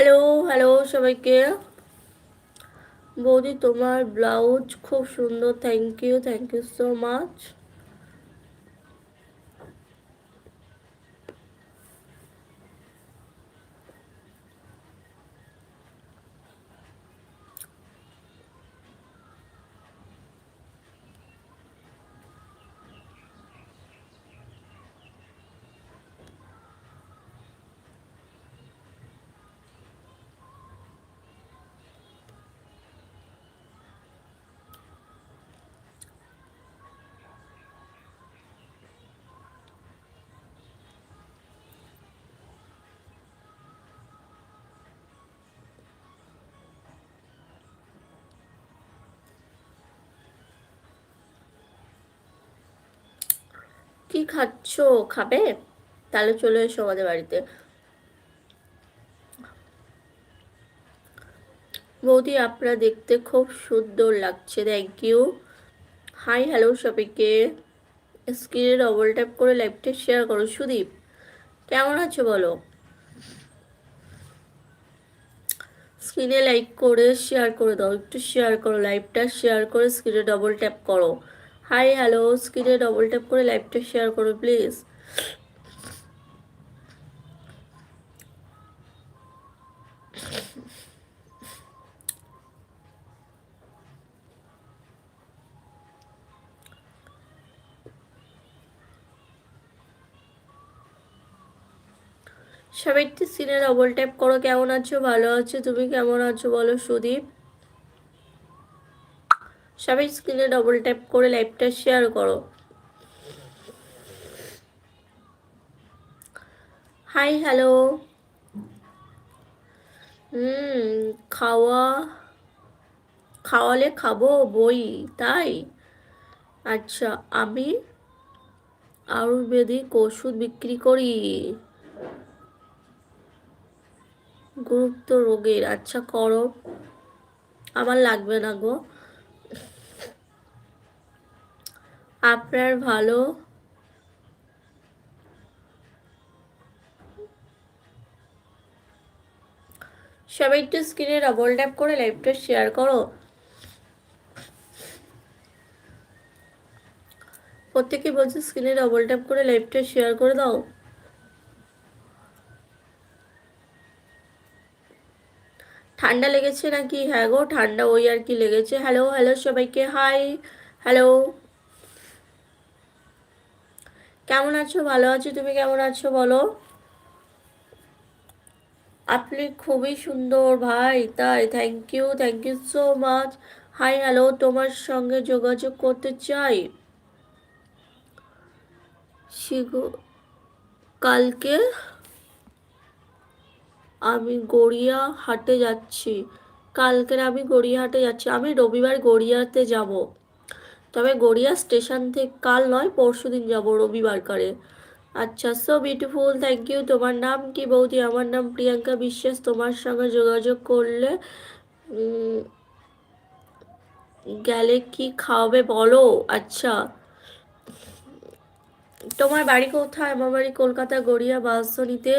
Hello hello সবাইকে। বৌদি তোমার ব্লাউজ খুব সুন্দর। Thank you thank you so much কি খাচ্ছ? খাবে? তাহলে চলে এসো আমাদের বাড়িতে। বৌদি, আপনারা দেখতে খুব সুন্দর লাগছে থ্যাংক ইউ হাই হ্যালো সবাইকে। স্ক্রিনে ডবল ট্যাপ করে লাইভটা শেয়ার করো। সুদীপ, কেমন আছো বলো? স্ক্রিনে লাইক করে শেয়ার করে দাও। একটু শেয়ার করো লাইভটা শেয়ার করে স্ক্রিনে ডবল ট্যাপ করো। হাই, হ্যালো, স্ক্রিনে ডবল ট্যাপ করে লাইভটা শেয়ার করো প্লিজ সবাই একটু সিনে ডবল ট্যাপ করো, কেমন আছো? ভালো আছো, তুমি কেমন আছো বলো, সুদীপ? সবাই স্ক্রিনে ডবল ট্যাপ করে লাইভটা শেয়ার করো। হাই হ্যালো হুম, খাওয়া, খাওয়ালে খাব বই, তাই? আচ্ছা আমি আয়ুর্বেদিক ওষুধ বিক্রি করি। গুরুত্ব রোগের আচ্ছা করো। আমার লাগবে না গো। আপনার ভালো? সবাই একটু স্ক্রিনে ডবল ট্যাপ করে লাইভটা শেয়ার করো। প্রত্যেকে বলছে স্ক্রিনে ডবল ট্যাপ করে লাইভটা শেয়ার করে দাও। ঠান্ডা লেগেছে নাকি? হ্যাঁ গো, ঠান্ডা ওই আর কি লেগেছে। হ্যালো হ্যালো সবাইকে। হাই হ্যালো কেমন আছো? ভালো আছো। তুমি কেমন আছো বলো? আপনি খুবই সুন্দর ভাই, তাই thank you thank you so much hi hello তোমার সঙ্গে যোগাযোগ করতে চাই। কালকে আমি গড়িয়া হাটে যাচ্ছি। কালকের আমি গড়িয়াহাটে যাচ্ছি। আমি রবিবার গড়িয়াতে যাব। তবে গড়িয়া স্টেশন থেকে কাল নয়, পরশু দিন যাব রবিবার করে। আচ্ছা সো বিউটিফুল থ্যাংক ইউ তোমার নাম কি বৌদি? আমার নাম প্রিয়াঙ্কা বিশ্বাস। তোমার সঙ্গে যোগাযোগ করলে গেলে কি খাওয়াবে বলো? আচ্ছা। তোমার বাড়ি কোথায়? আমার বাড়ি কলকাতা গড়িয়া বাসনিতে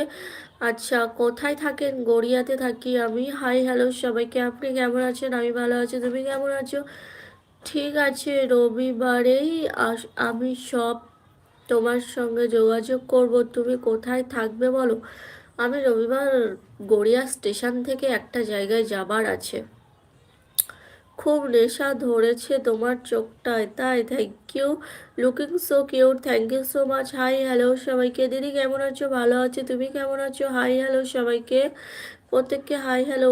আচ্ছা কোথায় থাকেন? গড়িয়াতে থাকি আমি। হাই হ্যালো সবাইকে। আপনি কেমন আছেন? আমি ভালো আছি। তুমি কেমন আছো? ঠিক আছে, রবিবারেই আমি সব তোমার সঙ্গে যোগাযোগ করব। তুমি কোথায় থাকবে বলো? আমি রবিবার গড়িয়া স্টেশন থেকে একটা জায়গায় যাবার আছে। খুব নেশা ধরেছে তোমার চোখটায়, তাই thank you looking so cute thank you so much hi hello সবাইকে, দিদি কেমন আছো? ভালো আছো, তুমি কেমন আছো? হাই হ্যালো সবাইকে, প্রত্যেককে হাই হ্যালো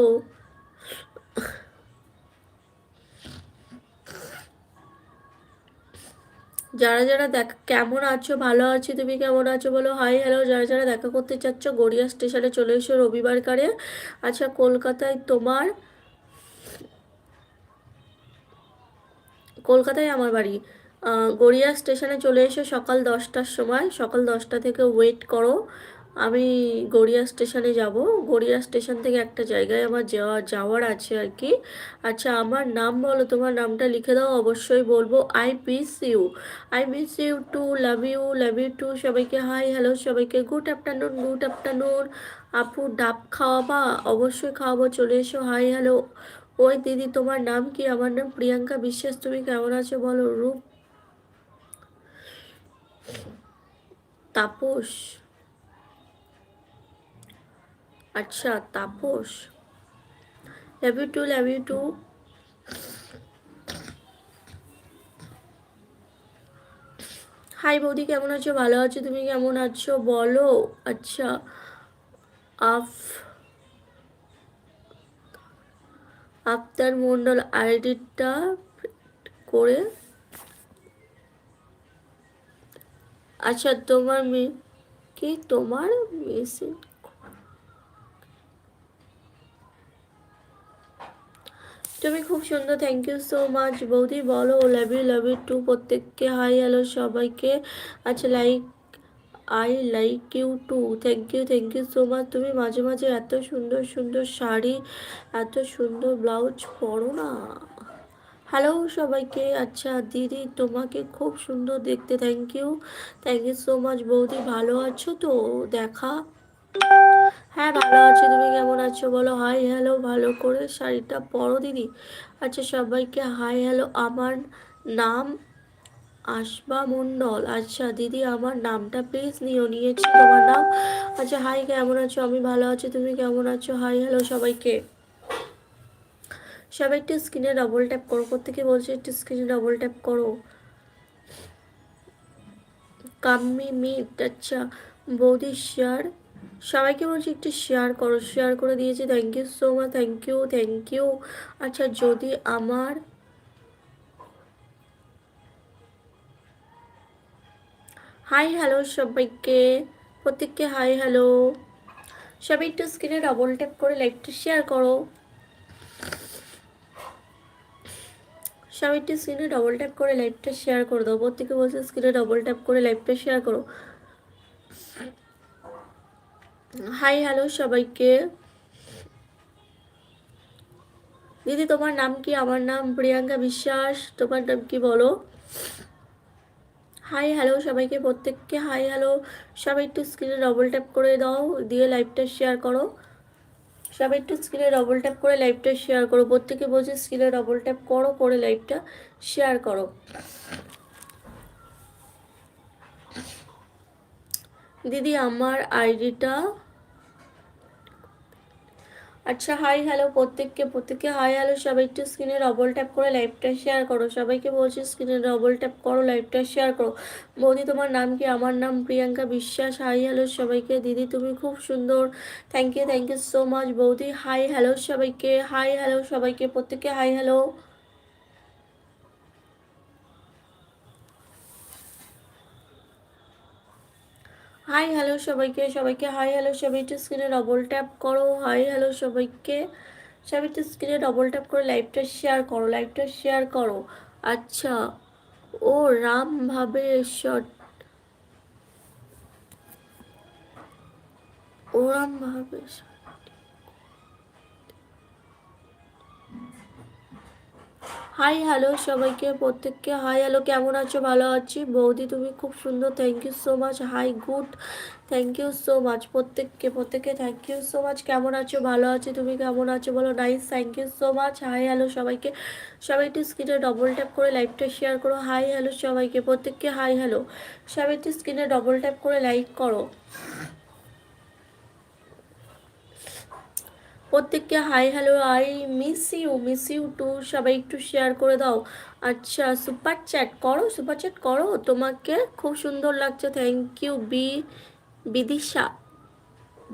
যারা যারা দেখ, কেমন আছো, ভালো আছি, তুমি কেমন আছো বলো হাই হ্যালো যারা যারা দেখা করতে চাচ্ছ, গড়িয়া স্টেশনে চলে এসো রবিবার কারে। আচ্ছা কলকাতায় তোমার, কলকাতায় আমার বাড়ি। গড়িয়া স্টেশনে চলে এসো সকাল দশটার সময়, সকাল দশটা থেকে ওয়েট করো। আমি গড়িয়া স্টেশনে যাব। গড়িয়া স্টেশন থেকে একটা জায়গায় আমার যাওয়া, যাওয়ার আছে আর কি। আচ্ছা আমার নাম বলো, তোমার নামটা লিখে দাও, অবশ্যই বলব। I miss you I miss you too love you love you too সবাইকে হাই হ্যালো সবাইকে গুড আফটারনুন গুড আফটারনুন আপু, ডাব খাওয়াবা? অবশ্যই খাওয়াবো, চলে এসো। হাই হ্যালো ওই দিদি, তোমার নাম কি? আমার নাম প্রিয়াঙ্কা বিশ্বাস। তুমি কেমন আছো বলো? রূপ তাপস। আচ্ছা Tapas. Love you too love you too hi বৌদি, কেমন আছো? ভালো আছো? তুমি কেমন আছো? বলো। আচ্ছা আফ, আফতার মন্ডল আইডিটা করে। আচ্ছা তোমার মেয়ে, কি তোমার মেসেজ তুমি খুব সুন্দর থ্যাংক ইউ সো মাচ বৌদি, বলো love you love you too প্রত্যেককে হাই হ্যালো সবাইকে। আচ্ছা like I like you too thank you thank you so much তুমি মাঝে মাঝে এত সুন্দর সুন্দর শাড়ি, এত সুন্দর ব্লাউজ পরো না। হ্যালো সবাইকে। আচ্ছা দিদি, তোমাকে খুব সুন্দর দেখতে। Thank you thank you so much বৌদি, ভালো আছো তো? দেখা। হ্যাঁ ভালো আছি। তুমি কেমন আছো? বলো হাই হ্যালো ভালো করে শাড়িটা পরো, দিদি। আচ্ছা সবাইকে হাই হ্যালো আমার নাম আশবা মণ্ডল। আচ্ছা দিদি, আমার নামটা প্লিজ নিও, নিয়েছি তোমার নাম। আচ্ছা হাই কেমন আছো? আমি ভালো আছি, তুমি কেমন আছো? হাই হ্যালো সবাইকে। সবাই একটু স্ক্রিনে ডবল ট্যাপ করো কোথেকে বলছে একটু স্ক্রিনে ডবল ট্যাপ করো। কাম্মি মিট আচ্ছা বৌদি শেয়ার সবাইকে বলছি একটু শেয়ার করো শেয়ার করে দিয়েছি। Thank you so much thank you thank you আচ্ছা যদি আমার হাই হ্যালো সবাইকে। প্রত্যেককে হাই হ্যালো সবাই একটু স্ক্রিনে ডবল ট্যাপ করে লাইভটা শেয়ার করো। সবাই একটু স্ক্রিনে ডবল ট্যাপ করে লাইভটা শেয়ার করে দাও। প্রত্যেকে বলছে স্ক্রিনে ডবল ট্যাপ করে লাইভটা শেয়ার করো। হাই হ্যালো সবাইকে। দিদি, তোমার নাম কি? আমার নাম প্রিয়াঙ্কা বিশ্বাস। তোমার নাম কি বলো? হাই হ্যালো সবাইকে, প্রত্যেককে হাই হ্যালো সবাই একটু স্ক্রিনে ডবল ট্যাপ করে দাও, দিয়ে লাইভটা শেয়ার করো। সবাই একটু স্ক্রিনে ডবল ট্যাপ করে লাইভটা শেয়ার করো। প্রত্যেকে বলছে স্ক্রিনে ডবল ট্যাপ করো, করে লাইভটা শেয়ার করো। দিদি, আমার আইডিটা আচ্ছা হাই হ্যালো প্রত্যেককে প্রত্যেককে হাই হ্যালো সবাই একটু স্ক্রিনে ডবল ট্যাপ করে লাইভটা শেয়ার করো। সবাইকে বলছি স্ক্রিনে ডবল ট্যাপ করো লাইভটা শেয়ার করো। বৌদি, তোমার নাম কি? আমার নাম প্রিয়াঙ্কা বিশ্বাস। হাই হ্যালো সবাইকে। দিদি, তুমি খুব সুন্দর। Thank you thank you so much বৌদি হাই হ্যালো সবাইকে। হাই হ্যালো সবাইকে। প্রত্যেককে হাই হ্যালো হাই হ্যালো সবাইকে। সবাইকে হাই হ্যালো সবাই একটু স্ক্রিনে ডবল ট্যাপ করো। হাই হ্যালো সবাইকে। সবাই একটু স্ক্রিনে ডবল ট্যাপ করে লাইভটা শেয়ার করো লাইভটা শেয়ার করো। আচ্ছা ও রাম ভাবে শট ওরাম ভাবে হাই হ্যালো সবাইকে, প্রত্যেককে। হাই হ্যালো কেমন আছো? ভালো আছি। বৌদি, তুমি খুব সুন্দর। Thank you so much hi good thank you so much প্রত্যেককে প্রত্যেককে থ্যাংক ইউ সো মাচ কেমন আছো? ভালো আছি। তুমি কেমন আছো? বলো nice thank you so much hi hello সবাইকে। সবাই একটু স্ক্রিনে ডবল ট্যাপ করে লাইভটা শেয়ার করো। হাই হ্যালো সবাইকে। প্রত্যেককে হাই হ্যালো সবাই একটু স্ক্রিনে ডবল ট্যাপ করে লাইক করো। প্রত্যেককে hi hello I miss you miss you too সবাই একটু শেয়ার করে দাও। আচ্ছা সুপার চ্যাট করো সুপার চ্যাট করো, তোমাকে খুব সুন্দর লাগছে থ্যাংক ইউ বি বিদিশা।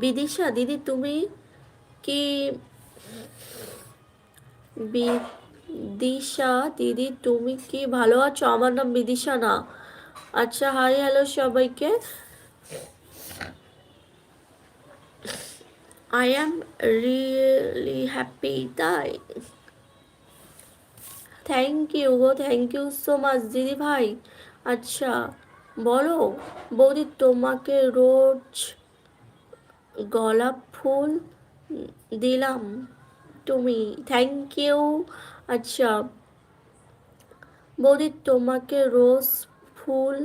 বিদিশা, দিদি, তুমি কি বিদিশা, দিদি, তুমি কি ভালো আছো? আমার নাম বিদিশা না। আচ্ছা হাই হ্যালো সবাইকে। I am really happy তাই। থ্যাংক ইউ গো থ্যাংক ইউ সো মাচ দিদি ভাই। আচ্ছা বলো, বৌদি, তোমাকে রোজ গোলাপ ফুল দিলাম তুমি। থ্যাংক ইউ আচ্ছা বৌদি, তোমাকে রোজ ফুল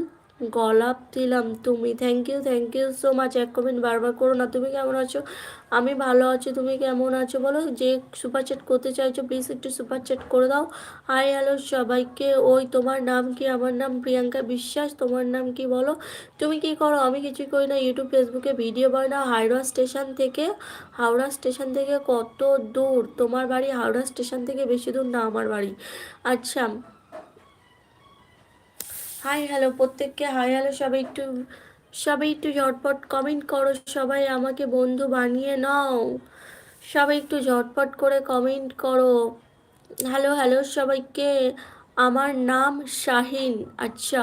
গোলাপ দিলাম। তুমি thank you thank you so much এক কমেন্ট বারবার করো না। তুমি কেমন আছো? আমি ভালো আছি। তুমি কেমন আছো? বলো যে সুপার চ্যাট করতে চাইছো প্লিজ একটু সুপার চ্যাট করে দাও। হাই হ্যালো সবাইকে। ওই তোমার নাম কি? আমার নাম প্রিয়াঙ্কা বিশ্বাস। তোমার নাম কি বলো? তুমি কি করো? আমি কিছু করি না। ইউটিউব ফেসবুকে ভিডিও বানাও। হাওড়া স্টেশন থেকে, হাওড়া স্টেশন থেকে কত দূর? তোমার বাড়ি হাওড়া স্টেশন থেকে বেশি দূর না আমার বাড়ি? আচ্ছা হাই হ্যালো প্রত্যেককে। হাই হ্যালো সবাই একটু সবাই একটু ঝটপট কমেন্ট করো, সবাই আমাকে বন্ধু বানিয়ে নাও। সবাই একটু ঝটপট করে কমেন্ট করো। হ্যালো হ্যালো সবাইকে। আমার নাম শাহিন। আচ্ছা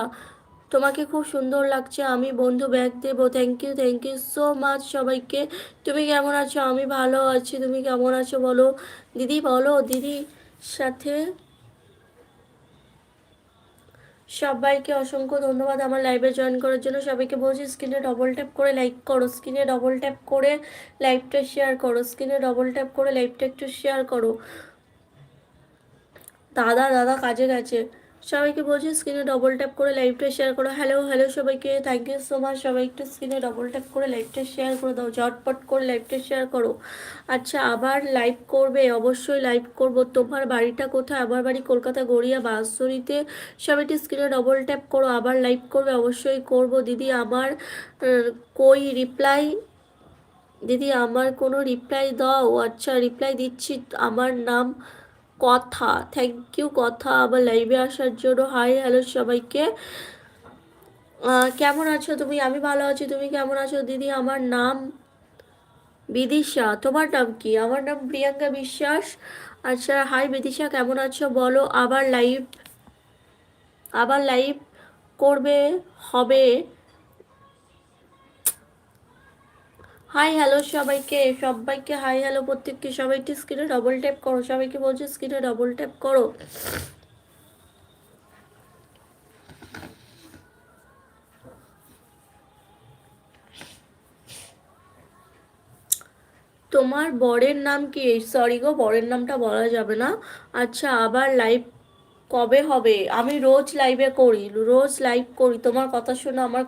তোমাকে খুব সুন্দর লাগছে, আমি বন্ধু ব্যাগ দেবো। Thank you thank you so much সবাইকে। তুমি কেমন আছো? আমি ভালো আছি, তুমি কেমন আছো বলো? দিদি, বলো, দিদির সাথে সবাইকে অসংখ্য ধন্যবাদ আমার লাইভে জয়েন করার জন্য। সবাইকে বলছি স্ক্রিনে ডবল ট্যাপ করে লাইক করো স্ক্রিনে ডবল ট্যাপ করে লাইভটা শেয়ার করো স্ক্রিনে ডবল ট্যাপ করে লাইভটা একটু শেয়ার করো। দাদা দাদা কাজে গেছে। সবাইকে বলছি স্ক্রিনে ডবল ট্যাপ করে লাইভটা শেয়ার করো। হ্যালো হ্যালো সবাইকে থ্যাংক ইউ সো মাচ সবাই একটু স্ক্রিনে ডবল ট্যাপ করে লাইভটা শেয়ার করে দাও। ঝটপট করে লাইভটা শেয়ার করো। আচ্ছা আবার লাইভ করবে, অবশ্যই লাইভ করব। তোমার বাড়িটা কোথায়? আবার বাড়ি কলকাতা গড়িয়া বাঁশদড়িতে সবাই একটু স্ক্রিনে ডবল ট্যাপ করো, আবার লাইভ করবে, অবশ্যই করব। দিদি, আমার কই রিপ্লাই দিদি, আমার কোনো রিপ্লাই দাও। আচ্ছা রিপ্লাই দিচ্ছি। আমার নাম কথা। থ্যাংক ইউ কথা। আবার লাইভে আসার জন্য হাই হ্যালো সবাইকে। কেমন আছো তুমি? আমি ভালো আছি। তুমি কেমন আছো? দিদি, আমার নাম বিদিশা। তোমার নাম কি? আমার নাম প্রিয়াঙ্কা বিশ্বাস। আচ্ছা হাই বিদিশা, কেমন আছো? বলো, আবার লাইভ আবার লাইভ করবে, হবে। হাই হ্যালো সবাইকে। সবাইকে হাই হ্যালো প্রত্যেককে। সবাইকে স্ক্রিনে ডবল ট্যাপ করো। সবাইকে বলছো স্ক্রিনে ডবল ট্যাপ করো। তোমার বরের নাম কি? সরি গো, বরের নামটা বলা যাবে না। আচ্ছা আবার লাইভ কবে হবে? আমি রোজ লাইভে করি, রোজ লাইভ করি। তোমার কথা শুনে আমার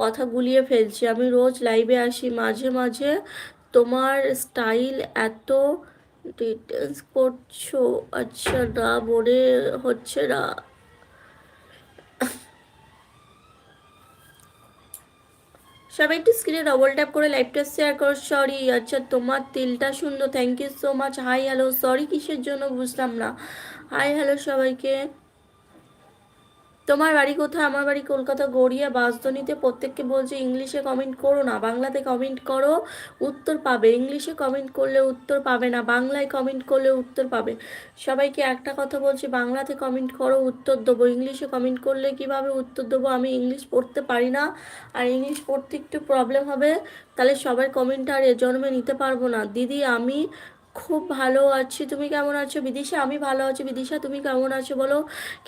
কথা গুলিয়ে ফেলছি। আমি রোজ লাইভে আসি। মাঝে মাঝে তোমার স্টাইল এত ডিটেলস করছ। আচ্ছা না, মনে হচ্ছে না। সবাই একটু স্ক্রিনে ডবল ট্যাপ করে লাইভটা শেয়ার করো। সরি আচ্ছা তোমার তিলটা সুন্দর। Thank you so much hi hello sorry কিসের জন্য? বুঝলাম না। হাই হ্যালো সবাইকে। তোমার বাড়ি কোথায়? আমার বাড়ি কলকাতা, গড়িয়া, বাসদনিতে। প্রত্যেককে বলছে ইংলিশে কমেন্ট করো না। বাংলাতে কমেন্ট করো, উত্তর পাবে। ইংলিশে কমেন্ট করলে উত্তর পাবে না। বাংলায় কমেন্ট করলে উত্তর পাবে। সবাইকে একটা কথা বলছি, বাংলাতে কমেন্ট করো, উত্তর দেবো। ইংলিশে কমেন্ট করলে কীভাবে উত্তর দেবো? আমি ইংলিশ পড়তে পারি না। আর ইংলিশ পড়তে একটু প্রবলেম হবে। তাহলে সবার কমেন্ট আর এ জন্মে নিতে পারব না। দিদি, আমি খুব ভালো আছি, তুমি কেমন আছো? বিদিশা, আমি ভালো আছি। বিদিশা, তুমি কেমন আছো বলো?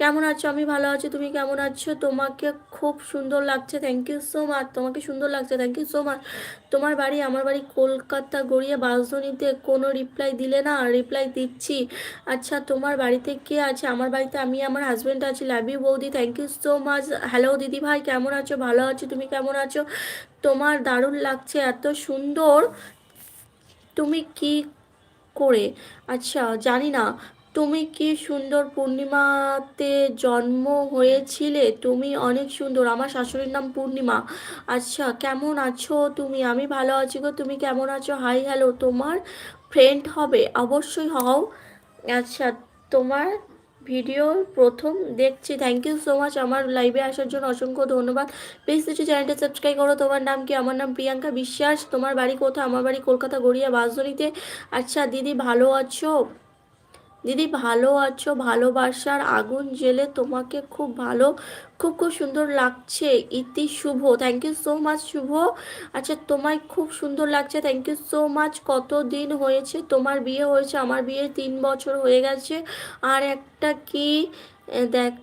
কেমন আছো? আমি ভালো আছি, তুমি কেমন আছো? তোমাকে খুব সুন্দর লাগছে থ্যাংক ইউ সো মাচ তোমাকে সুন্দর লাগছে থ্যাংক ইউ সো মাচ তোমার বাড়ি, আমার বাড়ি কলকাতা গড়িয়ে বাসধনীতে, কোনো রিপ্লাই দিলে না? রিপ্লাই দিচ্ছি। আচ্ছা তোমার বাড়িতে কে আছে? আমার বাড়িতে আমি, আমার হাজব্যান্ড আছি। লাভ ইউ বৌদি thank you so much hello দিদি ভাই, কেমন আছো? ভালো আছো, তুমি কেমন আছো? তোমার দারুণ লাগছে, এত সুন্দর। তুমি কি করে। আচ্ছা জানি না। তুমি কি সুন্দর পূর্ণিমাতে জন্ম হয়েছিলে? তুমি অনেক সুন্দর। আমার শাশুড়ির নাম পূর্ণিমা। আচ্ছা কেমন আছো তুমি? আমি ভালো আছি গো। তুমি কেমন আছো? High, hello. তোমার ফ্রেন্ড হবে? অবশ্যই হও। আচ্ছা তোমার ভিডিও প্রথম দেখছি। থ্যাংক ইউ সো মাচ আমার লাইভে আসার জন্য অসংখ্য ধন্যবাদ। প্লিজ কিছু চ্যানেলটা সাবস্ক্রাইব করো। তোমার নাম কি? আমার নাম প্রিয়াঙ্কা বিশ্বাস। তোমার বাড়ি কোথায়? আমার বাড়ি কলকাতা গড়িয়া বাসধরিতে আচ্ছা দিদি ভালো আছো? দিদি ভালো আছো? ভালোবাসার আগুন জেলে তোমাকে খুব ভালো খুব খুব সুন্দর লাগছে। ইতি Shubho. Thank you so much Shubho. আচ্ছা তোমায় খুব সুন্দর লাগছে। থ্যাংক ইউ সো মাচ কত দিন হয়েছে? তোমার বিয়ে হয়েছে। আমার বিয়ে তিন বছর হয়ে গেছে। আর একটা কি? দেখ।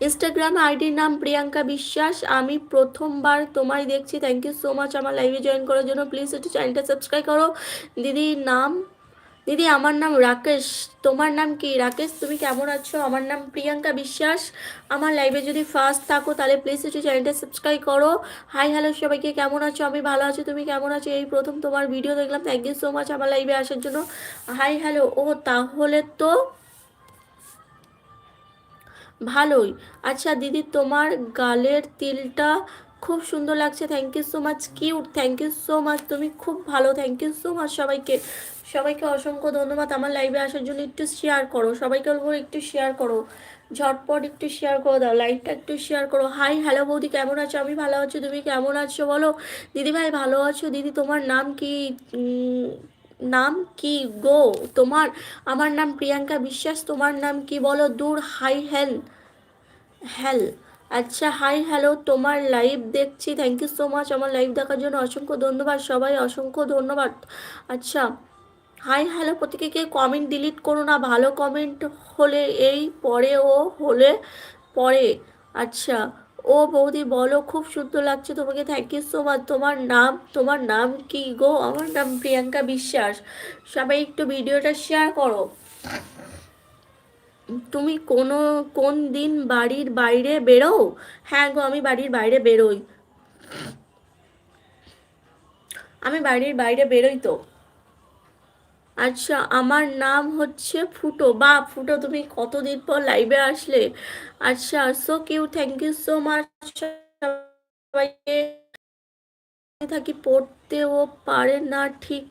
ইনস্টাগ্রাম আইডির নাম প্রিয়াঙ্কা বিশ্বাস। আমি প্রথমবার তোমায় দেখছি। থ্যাংক ইউ সো মাচ আমার লাইভে জয়েন করার জন্য। প্লিজ একটু চ্যানেলটা সাবস্ক্রাইব করো। দিদির নাম দিদি, আমার নাম রাকেশ। তোমার নাম কি? রাকেশ, তুমি কেমন আছো? আমার নাম প্রিয়াঙ্কা বিশ্বাস। আমার লাইভে যদি ফার্স্ট থাকো, তাহলে প্লিজ একটু চ্যানেলটা সাবস্ক্রাইব করো। হাই হ্যালো সবাইকে, কেমন আছো? আমি ভালো আছি, তুমি কেমন আছো? এই প্রথম তোমার ভিডিও দেখলাম। থ্যাংক ইউ সো মাচ আমার লাইভে আসার জন্য। হাই হ্যালো ও, তাহলে তো ভালোই। আচ্ছা দিদি, তোমার গালের তিলটা খুব সুন্দর লাগছে। Thank you so much cute thank you so much তুমি খুব ভালো। থ্যাংক ইউ সো মাচ সবাইকে। সবাইকে অসংখ্য ধন্যবাদ। আমার লাইভে আসার জন্য একটু শেয়ার করো। সবাইকে বলব একটু শেয়ার করো। ঝটপট একটু শেয়ার করে দাও। লাইভটা একটু শেয়ার করো। হাই হ্যালো বৌদি, কেমন আছো? আমি ভালো আছো। তুমি কেমন আছো বলো? দিদি ভাই, ভালো আছো? দিদি, তোমার নাম কি? নাম কি গো? তোমার, আমার নাম প্রিয়াঙ্কা বিশ্বাস। তোমার নাম কি বলো? দূর হাই হেল হেল আচ্ছা হাই হ্যালো তোমার লাইভ দেখছি। থ্যাংক ইউ সো মাচ আমার লাইভ দেখার জন্য অসংখ্য ধন্যবাদ। সবাই অসংখ্য ধন্যবাদ। আচ্ছা হাই, হ্যালো প্রত্যেকে কমেন্ট ডিলিট করো না, ভালো কমেন্ট হলে এই, পরে ও, হলে পরে। আচ্ছা ও বৌদি বলো, খুব সুন্দর লাগছে তোমাকে থ্যাংক ইউ সো মাচ তোমার নাম তোমার নাম কি গো? আমার নাম প্রিয়াঙ্কা বিশ্বাস। সবাই একটু ভিডিওটা শেয়ার করো। তুমি কোনো, কোন দিন বাড়ির বাইরে বেরো? হ্যাঁ গো, আমি বাড়ির বাইরে বেরোই। আমি বাড়ির বাইরে বেরোই তো। আচ্ছা আমার নাম হচ্ছে ফুটো। বা, ফুটো, তুমি কতদিন পর লাইভে আসলে? আচ্ছা so cute thank you so much থাকি, পড়তেও পারে না, ঠিক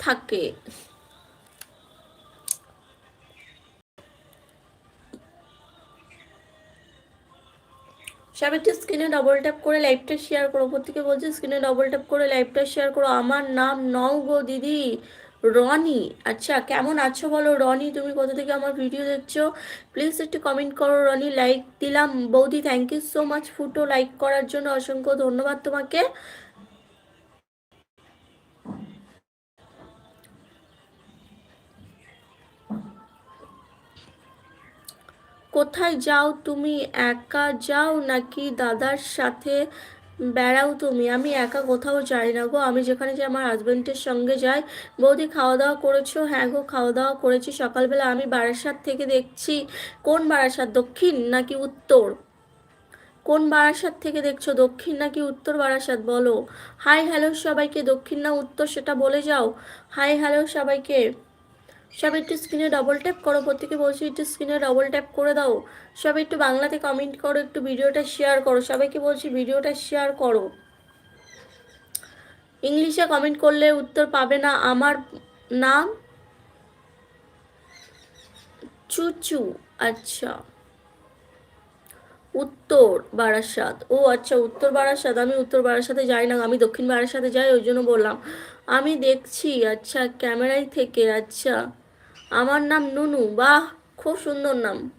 থাকে। সব স্ক্রিনে ডবল ট্যাপ করে লাইভটা শেয়ার করো। প্রত্যেকে বলছে স্ক্রিনে ডবল ট্যাপ করে লাইভটা শেয়ার করো। আমার নাম নও গো দিদি, রনি। আচ্ছা কেমন আছো বলো, রনি? তুমি কোথা থেকে আমার ভিডিও দেখছ? প্লিজ একটু কমেন্ট করো, রনি। লাইক দিলাম। বৌদি thank you so much photo like করার জন্য। অসংখ্য ধন্যবাদ তোমাকে। কোথায় যাও? তুমি একা যাও নাকি দাদার সাথে বেড়াও তুমি? আমি একা কোথাও যাই না গো। আমি যেখানে যাই, আমার হাজব্যান্ডের সঙ্গে যাই। বৌদি খাওয়া দাওয়া করেছ? হ্যাঁ গো খাওয়া দাওয়া করেছি। সকালবেলা আমি বারাসাত থেকে দেখছি। কোন বারাসাত, দক্ষিণ নাকি উত্তর? কোন বারাসাত থেকে দেখছ, দক্ষিণ নাকি উত্তর বারাসাত বলো? হাই হ্যালো সবাইকে, দক্ষিণ না উত্তর সেটা বলে যাও। হাই হ্যালো সবাইকে। সবাই একটু স্ক্রিনে ডবল ট্যাপ করো, প্রত্যেকে বলছি একটু স্ক্রিনে ডবল ট্যাপ করে দাও। সব একটু বাংলাতে কমেন্ট করো, একটু ভিডিওটা শেয়ার করো। সবাইকে বলছি ভিডিওটা শেয়ার করো। ইংলিশে কমেন্ট করলে উত্তর পাবে না। আমার নাম চুচু। আচ্ছা। উত্তর বারাসাত। ও আচ্ছা উত্তর বারাসাত। আমি উত্তর বারাসাতে যাই না, আমি দক্ষিণ বারাসাতে যাই, ওই জন্য বললাম। আমি দেখছি আচ্ছা ক্যামেরায় থেকে আচ্ছা। আমার নাম নুনু, বাহ, খুব সুন্দর নাম।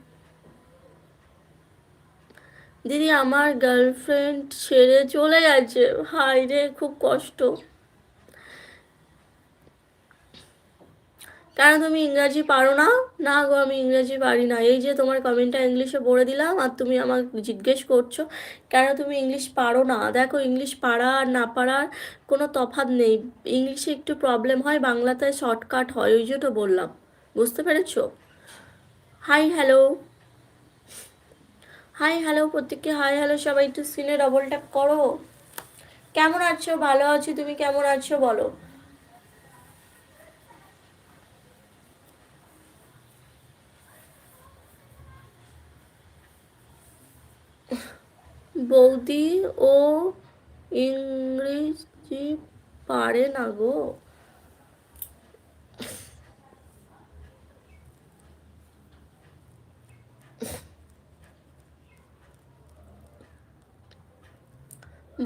দিদি, আমার গার্লফ্রেন্ড ছেড়ে চলে গেছে। হাই রে, খুব কষ্ট। কেন তুমি ইংরাজি পারো না? না গো, আমি ইংরাজি পারি না। এই যে তোমার কমেন্টটা ইংলিশে পড়ে দিলাম আর তুমি আমাকে জিজ্ঞেস করছ, কেন তুমি ইংলিশ পারো না? দেখো ইংলিশ পারা আর না পারার কোনো তফাৎ নেই। ইংলিশে একটু প্রবলেম হয়, বাংলাতে শর্টকাট হয়, ওই জন্য বললাম। বুঝতে পেরেছ? হাই হ্যালো হাই হ্যালো প্রত্যেককে হাই হ্যালো সবাই একটু স্ক্রিনে ডবল ট্যাপ করো। কেমন আছো? ভালো আছি, তুমি কেমন আছো বলো? বৌদি ও ইংরেজি পারে না গো।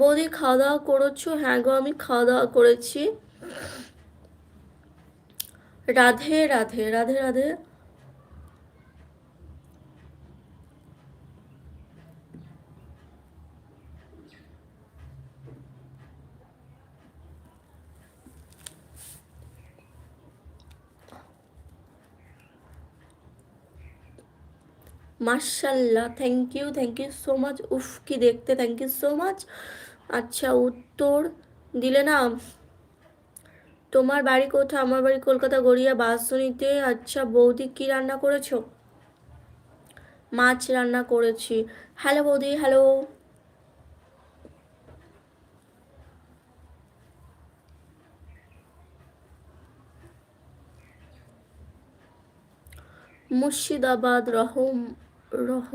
বৌদি খাওয়া দাওয়া করেছ? হ্যাঁ গো, আমি খাওয়া দাওয়া করেছি। রাধে রাধে রাধে রাধে। মার্শাল্লাহ thank you thank you so much উফ, কি দেখতে থ্যাংক ইউ সো মাচ আচ্ছা উত্তর দিলে না। তোমার বাড়ি কোথায়? আমার বাড়ি কলকাতা গড়িয়া বাসনিতে আচ্ছা বৌদি কি রান্না করেছ? মাছ রান্না করেছি। হ্যালো বৌদি, হ্যালো। মুর্শিদাবাদ রহম রহ